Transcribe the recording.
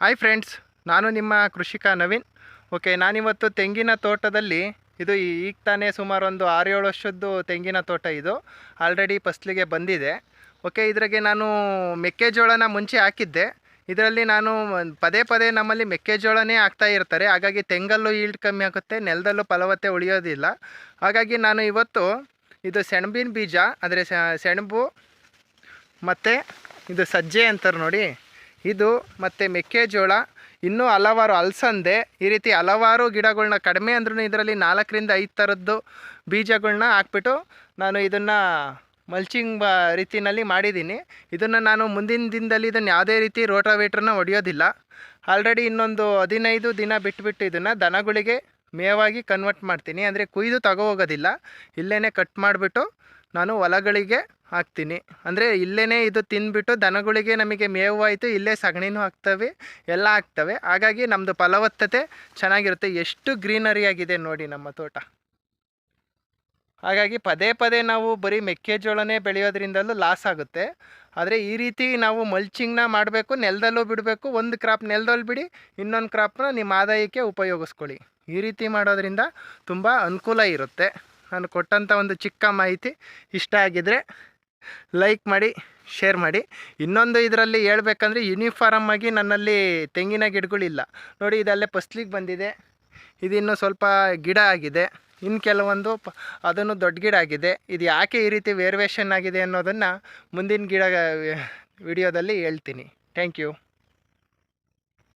Hi friends ನಾನು ನಿಮ್ಮ ಕೃಷಿಕ ನವೀನ್. ಓಕೆ ನಾನಿವತ್ತು ತೆಂಗಿನ ತೋಟದಲ್ಲಿ, ಇದು ಈಗ ತಾನೇ ಸುಮಾರು ಒಂದು ಆರು ಏಳು ವರ್ಷದ್ದು ತೆಂಗಿನ ತೋಟ ಇದು. ಆಲ್ರೆಡಿ ಫಸ್ಲಿಗೆ ಬಂದಿದೆ. ಓಕೆ ಇದ್ರಾಗೆ ನಾನು ಮೆಕ್ಕೆಜೋಳನ ಮುಂಚೆ ಹಾಕಿದ್ದೆ. ಇದರಲ್ಲಿ ನಾನು ಪದೇ ಪದೇ ನಮ್ಮಲ್ಲಿ ಮೆಕ್ಕೆಜೋಳನೇ ಹಾಕ್ತಾ ಇರ್ತಾರೆ. ಹಾಗಾಗಿ ತೆಂಗಲ್ಲೂ ಈಲ್ಡ್ ಕಮ್ಮಿ ಆಗುತ್ತೆ, ನೆಲದಲ್ಲೂ ಫಲವತ್ತೆ ಉಳಿಯೋದಿಲ್ಲ. ಹಾಗಾಗಿ ನಾನು ಇವತ್ತು ಇದು ಸೆಣಬಿನ ಬೀಜ, ಅಂದರೆ ಸೆಣಬು, ಮತ್ತು ಇದು ಸಜ್ಜೆ ಅಂತಾರೆ ನೋಡಿ. ಇದು ಮತ್ತು ಮೆಕ್ಕೆಜೋಳ. ಇನ್ನೂ ಹಲವಾರು ಅಲಸಂದೆ, ಈ ರೀತಿ ಹಲವಾರು ಗಿಡಗಳನ್ನ ಕಡಿಮೆ ಅಂದ್ರೂ ಇದರಲ್ಲಿ ನಾಲ್ಕರಿಂದ ಐದು ಥರದ್ದು ಬೀಜಗಳನ್ನ ಹಾಕ್ಬಿಟ್ಟು ನಾನು ಇದನ್ನು ಮಲ್ಚಿಂಗ್ ಬ ರೀತಿಯಲ್ಲಿ ಮಾಡಿದ್ದೀನಿ. ಇದನ್ನು ನಾನು ಮುಂದಿನ ದಿನದಲ್ಲಿ ಇದನ್ನು ಯಾವುದೇ ರೀತಿ ರೋಟಾವೇಟ್ರನ್ನ ಹೊಡೆಯೋದಿಲ್ಲ. ಆಲ್ರೆಡಿ ಇನ್ನೊಂದು ಹದಿನೈದು ದಿನ ಬಿಟ್ಬಿಟ್ಟು ಇದನ್ನು ದನಗಳಿಗೆ ಮೇವಾಗಿ ಕನ್ವರ್ಟ್ ಮಾಡ್ತೀನಿ. ಅಂದರೆ ಕುಯ್ದು ತಗೋ ಹೋಗೋದಿಲ್ಲ ಇಲ್ಲೇ ಕಟ್ ಮಾಡಿಬಿಟ್ಟು ನಾನು ಹೊಲಗಳಿಗೆ ಹಾಕ್ತೀನಿ. ಅಂದರೆ ಇಲ್ಲೇ ಇದು ತಿಂದ್ಬಿಟ್ಟು ದನಗಳಿಗೆ ನಮಗೆ ಮೇವು ಆಯಿತು ಇಲ್ಲೇ ಸಗಣಿನೂ ಹಾಕ್ತವೆ, ಎಲ್ಲ ಹಾಕ್ತವೆ. ಹಾಗಾಗಿ ನಮ್ಮದು ಫಲವತ್ತತೆ ಚೆನ್ನಾಗಿರುತ್ತೆ. ಎಷ್ಟು ಗ್ರೀನರಿ ಆಗಿದೆ ನೋಡಿ ನಮ್ಮ ತೋಟ. ಹಾಗಾಗಿ ಪದೇ ಪದೇ ನಾವು ಬರೀ ಮೆಕ್ಕೆಜೋಳನೇ ಬೆಳೆಯೋದ್ರಿಂದಲೂ ಲಾಸ್ ಆಗುತ್ತೆ. ಆದರೆ ಈ ರೀತಿ ನಾವು ಮಲ್ಚಿಂಗ್ನ ಮಾಡಬೇಕು, ನೆಲದಲ್ಲೂ ಬಿಡಬೇಕು. ಒಂದು ಕ್ರಾಪ್ ನೆಲದಲ್ಲಿ ಬಿಡಿ, ಇನ್ನೊಂದು ಕ್ರಾಪ್ನ ನಿಮ್ಮ ಆದಾಯಕ್ಕೆ ಉಪಯೋಗಿಸ್ಕೊಳ್ಳಿ. ಈ ರೀತಿ ಮಾಡೋದ್ರಿಂದ ತುಂಬ ಅನುಕೂಲ ಇರುತ್ತೆ. ನಾನು ಕೊಟ್ಟಂಥ ಒಂದು ಚಿಕ್ಕ ಮಾಹಿತಿ ಇಷ್ಟ ಆಗಿದರೆ ಲೈಕ್ ಮಾಡಿ ಶೇರ್ ಮಾಡಿ. ಇನ್ನೊಂದು ಇದರಲ್ಲಿ ಹೇಳ್ಬೇಕಂದ್ರೆ ಯೂನಿಫಾರಮ್ ಆಗಿ ನನ್ನಲ್ಲಿ ತೆಂಗಿನ ಗಿಡಗಳಿಲ್ಲ. ನೋಡಿ, ಇದಲ್ಲೇ ಫಸ್ಲಿಗೆ ಬಂದಿದೆ. ಇದಿನ್ನೂ ಸ್ವಲ್ಪ ಗಿಡ ಆಗಿದೆ. ಇನ್ನು ಕೆಲವೊಂದು ಪ, ಅದನ್ನು ದೊಡ್ಡ ಗಿಡ ಆಗಿದೆ. ಇದು ಯಾಕೆ ಈ ರೀತಿ ವೇರಿಯೇಷನ್ ಆಗಿದೆ ಅನ್ನೋದನ್ನು ಮುಂದಿನ ಗಿಡ ವಿಡಿಯೋದಲ್ಲಿ ಹೇಳ್ತೀನಿ. Thank you